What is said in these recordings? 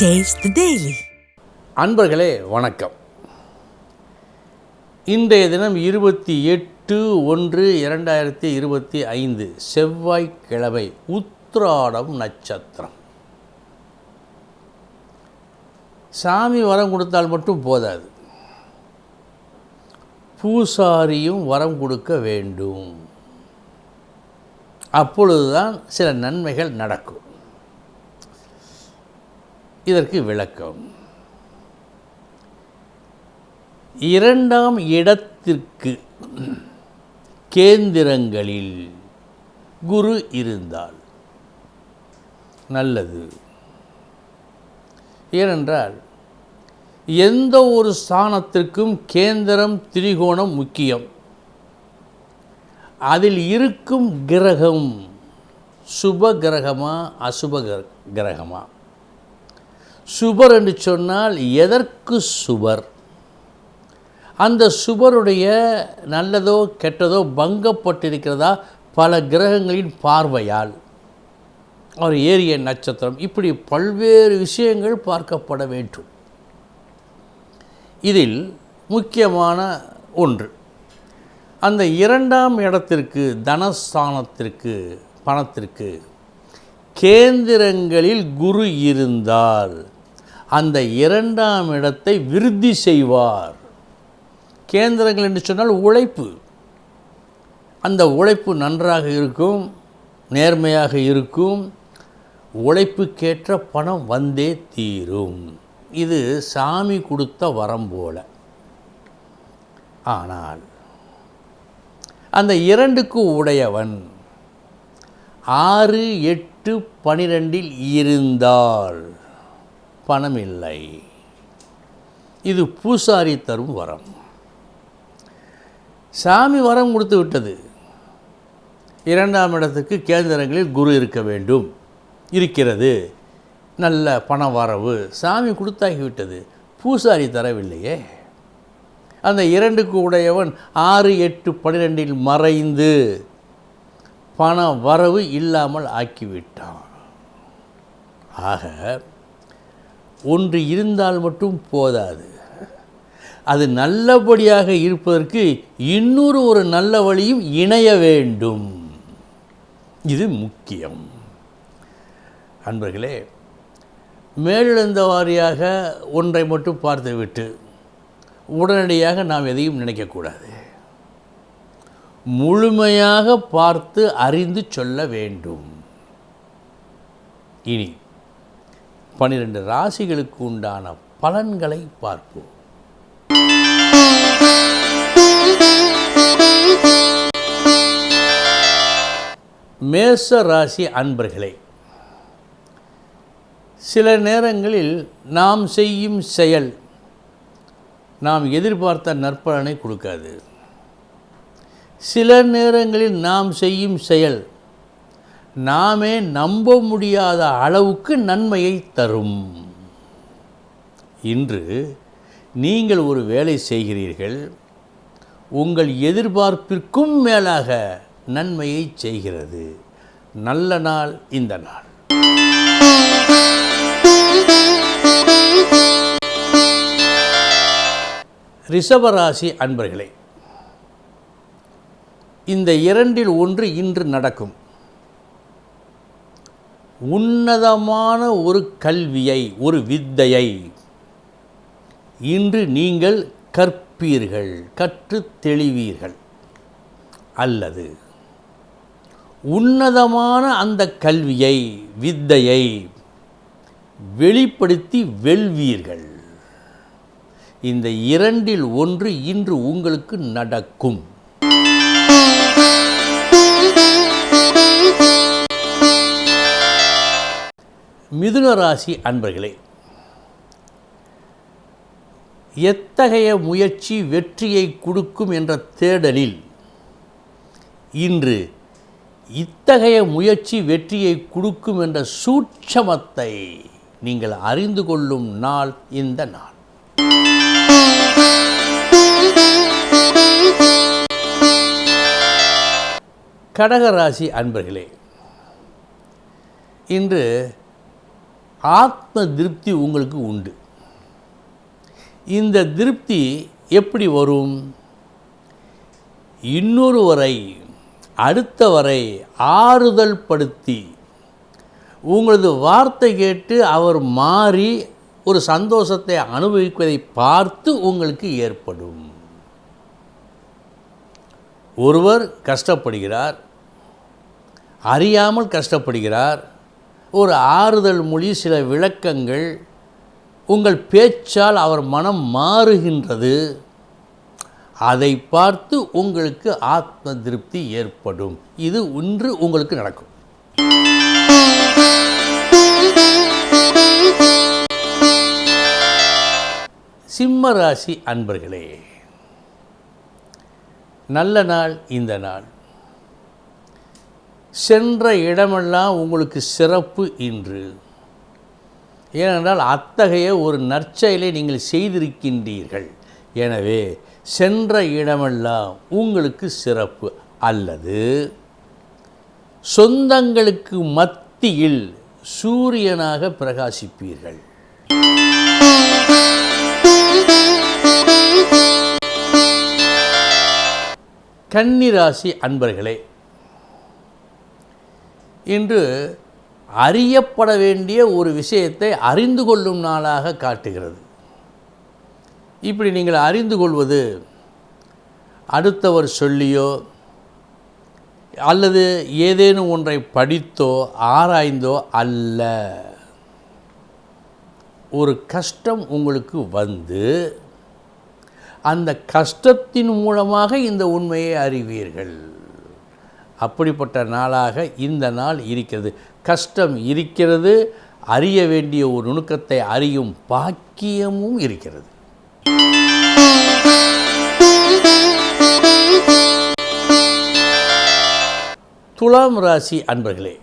Taste daily அன்பர்களே வணக்கம். இன்றைய தினம் இருபத்தி எட்டு ஒன்று இரண்டாயிரத்தி இருபத்தி ஐந்து செவ்வாய்க்கிழமை உத்ராடம் நட்சத்திரம். சாமி வரம் கொடுத்தால் மட்டும் போதாது. பூசாரியும் வரம் கொடுக்க வேண்டும். அப்பொழுதுதான் சில நன்மைகள் நடக்கும். இதற்கு விளக்கம். இரண்டாம் இடத்திற்கு கேந்திரங்களில் குரு இருந்தால் நல்லது. ஏனென்றால் எந்த ஒரு ஸ்தானத்திற்கும் கேந்திரம் திரிகோணம் முக்கியம். அதில் இருக்கும் கிரகம் சுப கிரகமா அசுப கிரகமா? சுபர் என்று சொன்னால் எதற்கு சுவர்? அந்த சுவருடைய நல்லதோ கெட்டதோ பங்கப்பட்டிருக்கிறதா பல கிரகங்களின் பார்வையால். அவர் ஏரிய நட்சத்திரம். இப்படி பல்வேறு விஷயங்கள் பார்க்கப்பட வேண்டும். இதில் முக்கியமான ஒன்று. அந்த இரண்டாம் இடத்திற்கு தனஸ்தானத்திற்கு பணத்திற்கு கேந்திரங்களில் குரு இருந்தால் அந்த இரண்டாம் இடத்தை விருத்தி செய்வார். கேந்திரங்கள் என்று சொன்னால் உழைப்பு. அந்த உழைப்பு நன்றாக இருக்கும் நேர்மையாக இருக்கும் உழைப்புக்கேற்ற பணம் வந்தே தீரும். இது சாமி கொடுத்த வரம் போல. ஆனால் அந்த இரண்டுக்கு உடையவன் ஆறு எட்டு பனிரெண்டில் இருந்தால் பணம் இல்லை இது பூசாரி தரும் வரம். சாமி வரம் கொடுத்து விட்டது. இரண்டாம் இடத்துக்கு கேந்திரங்களில் குரு இருக்க வேண்டும். இருக்கிறது. நல்ல பண வரவு சாமி கொடுத்தாகிவிட்டது பூசாரி தரவில்லையே. அந்த இரண்டுக்கு உடையவன் ஆறு எட்டு பன்னிரெண்டில் மறைந்து பண வரவு இல்லாமல் ஆக்கிவிட்டான். ஆக ஒன்று இருந்தால் மட்டும் போதாது. அது நல்லபடியாக இருப்பதற்கு இன்னொரு ஒரு நல்ல வழியும் இணைய வேண்டும். இது முக்கியம். அன்பர்களே மேலெழுந்த வாரியாக ஒன்றை மட்டும் பார்த்துவிட்டு உடனடியாக நாம் எதையும் நினைக்கக்கூடாது. முழுமையாக பார்த்து அறிந்து சொல்ல வேண்டும். இனி பன்னிரெண்டு ராசிகளுக்கு உண்டான பலன்களை பார்ப்போம். மேச ராசி அன்பர்களே சில நேரங்களில் நாம் செய்யும் செயல் நாம் எதிர்பார்த்த நற்பலனை கொடுக்காது. சில நேரங்களில் நாம் செய்யும் செயல் நாமே நம்ப முடியாத அளவுக்கு நன்மையை தரும். இன்று நீங்கள் ஒரு வேலை செய்கிறீர்கள் உங்கள் எதிர்பார்ப்பிற்கும் மேலாக நன்மையை செய்கிறது. நல்ல நாள் இந்த நாள். ரிஷபராசி அன்பர்களே இந்த இரண்டில் ஒன்று இன்று நடக்கும். உன்னதமான ஒரு கல்வியை ஒரு வித்தையை இன்று நீங்கள் கற்பீர்கள் கற்று தெளிவீர்கள். அல்லது உன்னதமான அந்த கல்வியை வித்தையை வெளிப்படுத்தி வெல்வீர்கள். இந்த இரண்டில் ஒன்று இன்று உங்களுக்கு நடக்கும். மிதுன ராசி அன்பர்களே எத்தகைய முயற்சி வெற்றியை கொடுக்கும் என்ற தேடலில் இன்று இத்தகைய முயற்சி வெற்றியை கொடுக்கும் என்ற சூட்சமத்தை நீங்கள் அறிந்து கொள்ளும் நாள் இந்த நாள். கடகராசி அன்பர்களே இன்று ஆத்ம திருப்தி உங்களுக்கு உண்டு. இந்த திருப்தி எப்படி வரும்? இன்னொருவரை அடுத்தவரை ஆறுதல் படுத்தி உங்களது வார்த்தை கேட்டு அவர் மாறி ஒரு சந்தோஷத்தை அனுபவிப்பதை பார்த்து உங்களுக்கு ஏற்படும். ஒருவர் கஷ்டப்படுகிறார் அறியாமல் கஷ்டப்படுகிறார் ஒரு ஆறுதல் மொழி சில விளக்கங்கள் உங்கள் பேச்சால் அவர் மனம் மாறுகின்றது. அதை பார்த்து உங்களுக்கு ஆத்ம திருப்தி ஏற்படும். இது ஒன்று உங்களுக்கு நடக்கும். சிம்ம ராசி அன்பர்களே நல்ல நாள் இந்த நாள். சென்ற இடமெல்லாம் உங்களுக்கு சிறப்பு இன்று. ஏனென்றால் அத்தகைய ஒரு நற்செயலை நீங்கள் செய்திருக்கின்றீர்கள். எனவே சென்ற இடமெல்லாம் உங்களுக்கு சிறப்பு அல்லது சொந்தங்களுக்கு மத்தியில் சூரியனாக பிரகாசிப்பீர்கள். கன்னிராசி அன்பர்களே இன்று அறியப்பட வேண்டிய ஒரு விஷயத்தை அறிந்து கொள்ளும் நாளாக காட்டுகிறது. இப்படி நீங்கள் அறிந்து கொள்வது அடுத்தவர் சொல்லியோ அல்லது ஏதேனும் ஒன்றை படித்தோ ஆராய்ந்தோ அல்ல. ஒரு கஷ்டம் உங்களுக்கு வந்து அந்த கஷ்டத்தின் மூலமாக இந்த உண்மையை அறிவீர்கள். அப்படிப்பட்ட நாளாக இந்த நாள் இருக்கிறது. கஷ்டம் இருக்கிறது அறிய வேண்டிய ஒரு நுணுக்கத்தை அறியும் பாக்கியமும் இருக்கிறது. துலாம் ராசி அன்பர்களே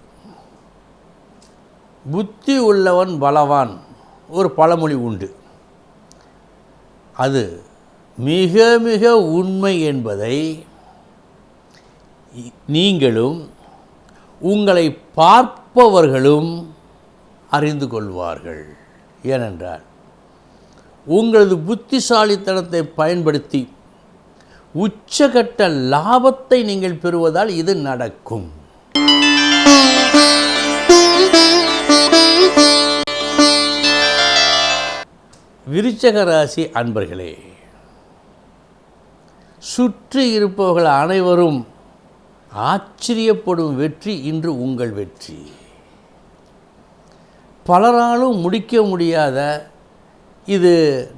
புத்தி உள்ளவன் பலவான் ஒரு பழமொழி உண்டு. அது மிக மிக உண்மை என்பதை நீங்களும் உங்களை பார்ப்பவர்களும் அறிந்து கொள்வார்கள். ஏனென்றால் உங்களது புத்திசாலித்தனத்தை பயன்படுத்தி உச்சகட்ட லாபத்தை நீங்கள் பெறுவதால் இது நடக்கும். விருச்சக ராசி அன்பர்களே சுற்றி இருப்பவர்கள் அனைவரும் ஆச்சரியப்படும் வெற்றி இன்று உங்கள் வெற்றி. பலராலும் முடிக்க முடியாத இது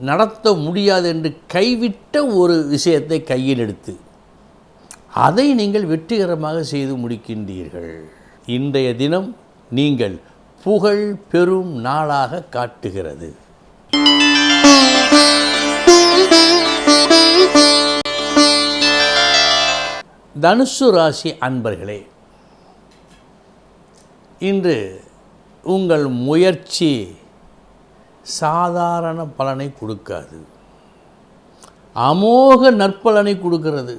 நடத்த முடியாது என்று கைவிட்ட ஒரு விஷயத்தை கையில் எடுத்து அதை நீங்கள் வெற்றிகரமாக செய்து முடிக்கின்றீர்கள். இன்றைய தினம் நீங்கள் புகழ் பெறும் நாளாக காட்டுகிறது. தனுசு ராசி அன்பர்களே இன்று உங்கள் முயற்சி சாதாரண பலனை கொடுக்காது. அமோக நற்பலனை கொடுக்கிறது.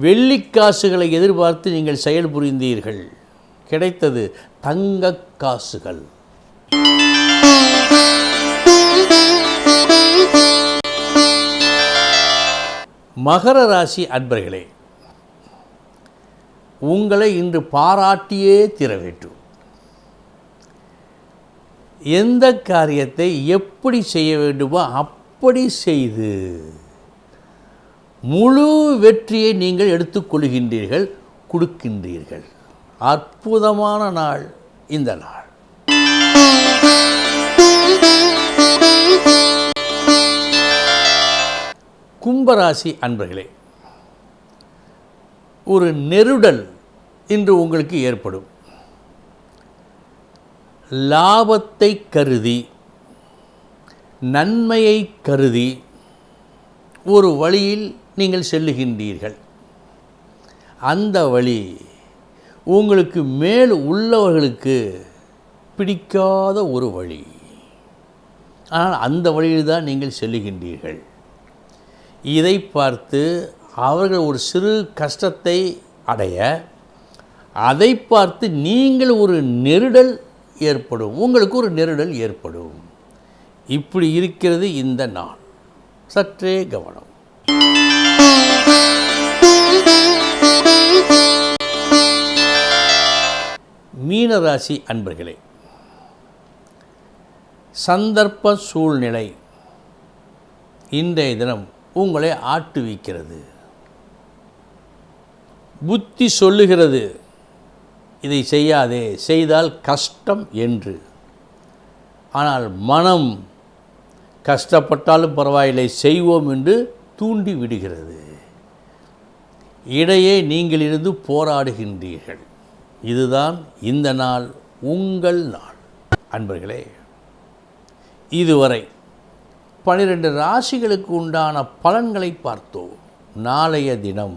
வெள்ளிக்காசுகளை எதிர்பார்த்து நீங்கள் செயல் புரிந்தீர்கள். கிடைத்தது தங்க காசுகள். மகர ராசி அன்பர்களே உங்களை இன்று பாராட்டியே தீர வேண்டும் எந்த காரியத்தை எப்படி செய்ய வேண்டுமோ அப்படி செய்து முழு வெற்றியை நீங்கள் எடுத்துக்கொள்கின்றீர்கள் கொடுக்கின்றீர்கள். அற்புதமான நாள் இந்த நாள். கும்பராசி அன்பர்களே ஒரு நெருடல் இன்று உங்களுக்கு ஏற்படும். லாபத்தை கருதி நன்மையை கருதி ஒரு வழியில் நீங்கள் செல்லுகின்றீர்கள். அந்த வழி உங்களுக்கு மேல் உள்ளவர்களுக்கு பிடிக்காத ஒரு வழி. ஆனால் அந்த வழியில் தான் நீங்கள் செல்லுகின்றீர்கள். இதை பார்த்து அவர்கள் ஒரு சிறு கஷ்டத்தை அடைய அதை பார்த்து நீங்கள் ஒரு நெருடல் ஏற்படும் உங்களுக்கு ஒரு நெருடல் ஏற்படும். இப்படி இருக்கிறது இந்த நாள். சற்றே கவனம். மீனராசி அன்பர்களே சந்தர்ப்ப சூழ்நிலை இன்றைய தினம் உங்களை ஆட்டுவிக்கிறது. புத்தி சொல்லுகிறது. இதை செய்யாதே செய்தால் கஷ்டம் என்று. ஆனால் மனம் கஷ்டப்பட்டாலும் பரவாயில்லை செய்வோம் என்று தூண்டி விடுகிறது. இடையே நீங்கள் இருந்து போராடுகின்றீர்கள். இதுதான் இந்த நாள் உங்கள் நாள். அன்பர்களே இதுவரை பனிரெண்டு ராசிகளுக்கு உண்டான பலன்களை பார்த்தோம். நாளைய தினம்